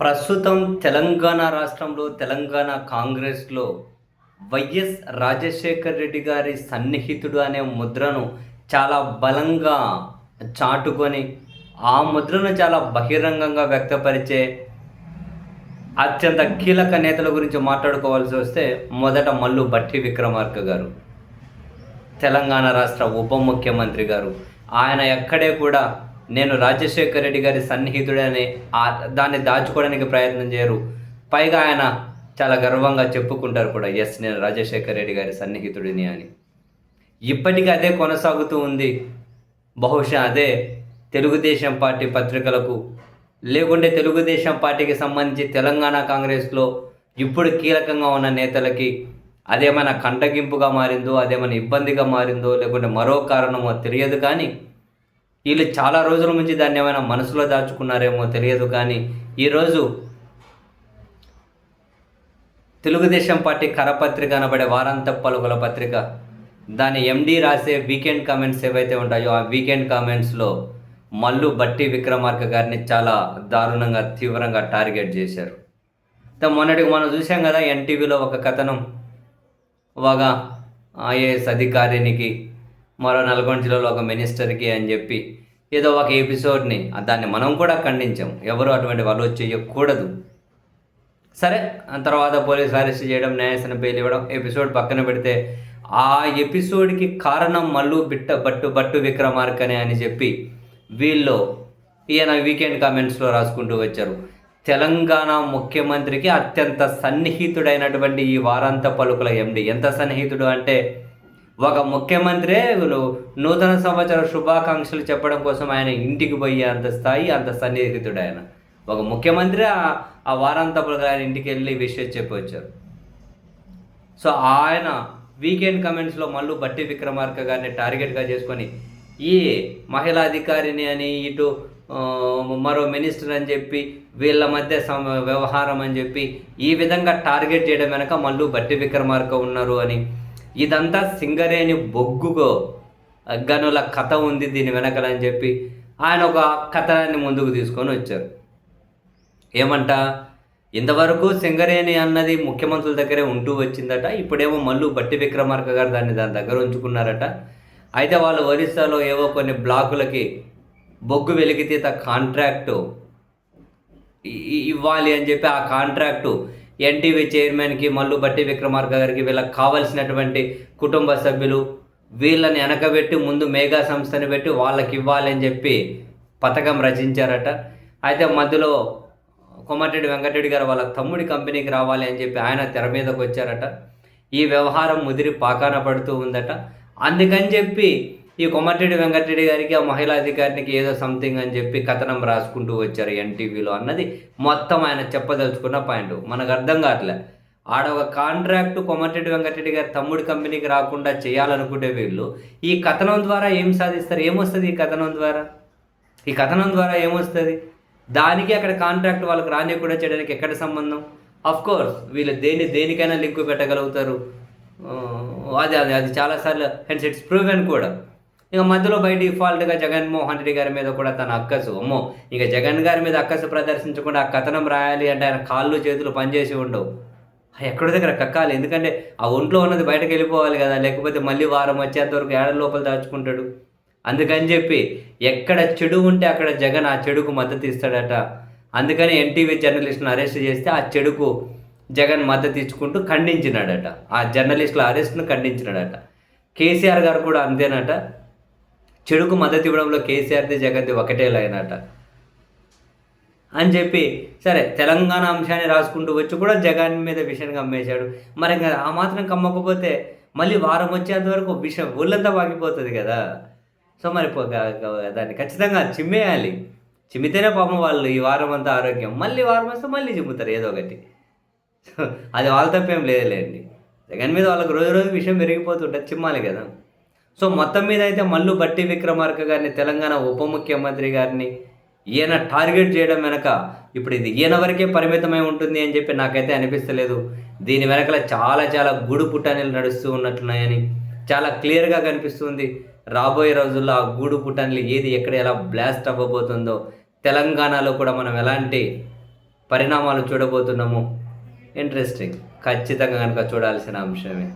ప్రస్తుతం తెలంగాణ రాష్ట్రంలో తెలంగాణ కాంగ్రెస్లో వైఎస్ రాజశేఖర్ రెడ్డి గారి సన్నిహితుడు అనే ముద్రను చాలా బలంగా చాటుకొని ఆ ముద్రను చాలా బహిరంగంగా వ్యక్తపరిచే అత్యంత కీలక నేతల గురించి మాట్లాడుకోవాల్సి వస్తే మొదట మల్లు భట్టి విక్రమార్క గారు తెలంగాణ రాష్ట్ర ఉప ముఖ్యమంత్రి గారు. ఆయన ఎక్కడే కూడా నేను రాజశేఖర్ రెడ్డి గారి సన్నిహితుడని ఆ- దాన్ని దాచుకోవడానికి ప్రయత్నం చేయరు. పైగా ఆయన చాలా గర్వంగా చెప్పుకుంటారు కూడా ఎస్ నేను రాజశేఖర్ రెడ్డి గారి సన్నిహితుడిని అని. ఇప్పటికీ అదే కొనసాగుతూ ఉంది. బహుశా అదే తెలుగుదేశం పార్టీ పత్రికలకు లేకుంటే తెలుగుదేశం పార్టీకి సంబంధించి తెలంగాణ కాంగ్రెస్లో ఇప్పుడు కీలకంగా ఉన్న నేతలకి అదేమైనా కంటగింపుగా మారిందో అదేమైనా ఇబ్బందిగా మారిందో లేకుంటే మరో కారణమో తెలియదు కానీ వీళ్ళు చాలా రోజుల నుంచి దాన్ని ఏమైనా మనసులో దాచుకున్నారేమో తెలియదు కానీ ఈరోజు తెలుగుదేశం పార్టీ కరపత్రిక అనబడే వారాంత పలుకుల పత్రిక దాని ఎండి రాసే వీకెండ్ కామెంట్స్ ఏవైతే ఉంటాయో ఆ వీకెండ్ కామెంట్స్లో మల్లు బట్టి విక్రమార్క గారిని చాలా దారుణంగా తీవ్రంగా టార్గెట్ చేశారు. మొన్నటికి మనం చూసాం కదా ఎన్టీవీలో ఒక కథనం. ఒక ఐఏఎస్ అధికారినికి మరో నల్గొండ జిల్లాలో ఒక మినిస్టర్కి అని చెప్పి ఏదో ఒక ఎపిసోడ్ని దాన్ని మనం కూడా ఖండించాం. ఎవరు అటువంటి వాళ్ళు చేయకూడదు. సరే ఆ తర్వాత పోలీస్ అరెస్ట్ చేయడం న్యాయస్థాన బెయిల్ ఇవ్వడం ఎపిసోడ్ పక్కన పెడితే ఆ ఎపిసోడ్కి కారణం మల్లు బిట్ట బట్టు బట్టు విక్రమార్కనే అని చెప్పి వీళ్ళు ఈయన వీకెండ్ కామెంట్స్లో రాసుకుంటూ వచ్చారు. తెలంగాణ ముఖ్యమంత్రికి అత్యంత సన్నిహితుడైనటువంటి ఈ వారాంత పలుకుల ఎండి. ఎంత సన్నిహితుడు అంటే ఒక ముఖ్యమంత్రే నూతన సంవత్సర శుభాకాంక్షలు చెప్పడం కోసం ఆయన ఇంటికి పోయే అంత స్థాయి అంత సన్నిహితుడు ఆయన. ఒక ముఖ్యమంత్రి ఆ- వారాంతపులు ఆయన ఇంటికి వెళ్ళి విషయం చెప్పి వచ్చారు సో ఆయన వీకెండ్ కమెంట్స్లో మళ్ళీ బట్టి విక్రమార్క గారిని టార్గెట్గా చేసుకొని ఈ మహిళా అధికారిని అని ఇటు మరో మినిస్టర్ అని చెప్పి వీళ్ళ మధ్య సమ వ్యవహారం అని చెప్పి ఈ విధంగా టార్గెట్ చేయడం వెనక మళ్ళీ బట్టి విక్రమార్క ఉన్నారు అని ఇదంతా సింగరేణి బొగ్గుకో గనుల కథ ఉంది దీని వెనకలని చెప్పి ఆయన ఒక కథనాన్ని ముందుకు తీసుకొని వచ్చారు. ఏమంట? ఇంతవరకు సింగరేణి అన్నది ముఖ్యమంత్రుల దగ్గరే ఉంటూ వచ్చిందట ఇప్పుడేమో మళ్ళీ బట్టి విక్రమార్క గారు దాన్ని దాని దగ్గర ఉంచుకున్నారట. అయితే వాళ్ళు ఒరిస్సాలో ఏవో కొన్ని బ్లాకులకి బొగ్గు వెలికితీత కాంట్రాక్టు ఇవ్వాలి అని చెప్పి ఆ కాంట్రాక్టు ఎన్టీవీ చైర్మన్కి మల్లు బట్టి విక్రమార్క గారికి వీళ్ళకి కావలసినటువంటి కుటుంబ సభ్యులు వీళ్ళని వెనకబెట్టి ముందు మేఘా సంస్థని పెట్టి వాళ్ళకి ఇవ్వాలని చెప్పి పథకం రచించారట. అయితే మధ్యలో కొమ్మటిరెడ్డి వెంకటరెడ్డి గారు వాళ్ళ తమ్ముడి కంపెనీకి రావాలి అని చెప్పి ఆయన తెర మీదకి వచ్చారట ఈ వ్యవహారం ముదిరి పాకాన పడుతూ ఉందట. అందుకని చెప్పి ఈ కొమటిరెడ్డి వెంకటరెడ్డి గారికి ఆ మహిళా అధికారికి ఏదో సంథింగ్ అని చెప్పి కథనం రాసుకుంటూ వచ్చారు ఎన్టీవీలో అన్నది మొత్తం ఆయన చెప్పదలుచుకున్న పాయింట్. మనకు అర్థం కావట్లే. ఆడ ఒక కాంట్రాక్ట్ కొమటిరెడ్డి వెంకటరెడ్డి గారి తమ్ముడి కంపెనీకి రాకుండా చేయాలనుకుంటే వీళ్ళు ఈ కథనం ద్వారా ఏం సాధిస్తారు? ఏమొస్తుంది ఈ కథనం ద్వారా? ఈ కథనం ద్వారా ఏమొస్తుంది? దానికి అక్కడ కాంట్రాక్ట్ వాళ్ళకి రానియకుండా చేయడానికి ఎక్కడ సంబంధం? అఫ్ కోర్స్ వీళ్ళు దేని దేనికైనా లింకు పెట్టగలుగుతారు. అది అది అది చాలాసార్లు హెన్స్ ఇట్స్ ప్రూవెన్ కూడా. ఇక మధ్యలో బై డిఫాల్ట్గా జగన్మోహన్ రెడ్డి గారి మీద కూడా తన అక్కసు. అమ్మో ఇక జగన్ గారి మీద అక్కసు ప్రదర్శించకుండా ఆ కథనం రాయాలి అంటే ఆయన కాళ్ళు చేతులు పనిచేసి ఉండవు. ఆ ఎక్కడి దగ్గర కక్కాలి. ఎందుకంటే ఆ ఒంట్లో ఉన్నది బయటకు వెళ్ళిపోవాలి కదా లేకపోతే మళ్ళీ వారం వచ్చేంత వరకు ఏడ లోపల దాచుకుంటాడు? అందుకని చెప్పి ఎక్కడ చెడు ఉంటే అక్కడ జగన్ ఆ చెడుకు మద్దతు ఇస్తాడట. అందుకని ఎన్టీవీ జర్నలిస్ట్ను అరెస్ట్ చేస్తే ఆ చెడుకు జగన్ మద్దతు ఇచ్చుకుంటూ ఖండించినాడట. ఆ జర్నలిస్టుల అరెస్ట్ను ఖండించినాడట. కేసీఆర్ గారు కూడా అంతేనట. చెడుకు మద్దతు ఇవ్వడంలో కేసీఆర్ది జగన్ది ఒకటే లైనట అని చెప్పి సరే తెలంగాణ అంశాన్ని రాసుకుంటూ వచ్చి కూడా జగన్ మీద విషయాన్ని కమ్మేశాడు. మరి ఇంకా ఆ మాత్రం కమ్మకపోతే మళ్ళీ వారం వచ్చేంత వరకు విషయం ఊళ్ళంతా వాగిపోతుంది కదా. సో మరి పో- దాన్ని ఖచ్చితంగా చిమ్మేయాలి. చిమ్మితేనే పాపం వాళ్ళు ఈ వారం అంతా ఆరోగ్యం. మళ్ళీ వారం వస్తే మళ్ళీ చిమ్ముతారు ఏదో ఒకటి. అది వాళ్ళ తప్పేం లేదులేండి. జగన్ మీద వాళ్ళకి రోజు రోజు విషయం పెరిగిపోతుంటే చిమ్మాలి కదా. సో మొత్తం మీద అయితే మల్లు బట్టి విక్రమార్క గారిని తెలంగాణ ఉప ముఖ్యమంత్రి గారిని ఈయన టార్గెట్ చేయడం వెనక ఇప్పుడు ఇది ఈయన వరకే పరిమితమై ఉంటుంది అని చెప్పి నాకైతే అనిపిస్తలేదు. దీని వెనకల చాలా చాలా గూడు పుట్టానీలు నడుస్తూ ఉన్నట్లున్నాయని చాలా క్లియర్గా కనిపిస్తుంది. రాబోయే రోజుల్లో ఆ గూడు పుట్టానీలు ఏది ఎక్కడ ఎలా బ్లాస్ట్ అవ్వబోతుందో తెలంగాణలో కూడా మనం ఎలాంటి పరిణామాలు చూడబోతున్నాము ఇంట్రెస్టింగ్ ఖచ్చితంగా కనుక చూడాల్సిన అంశమే.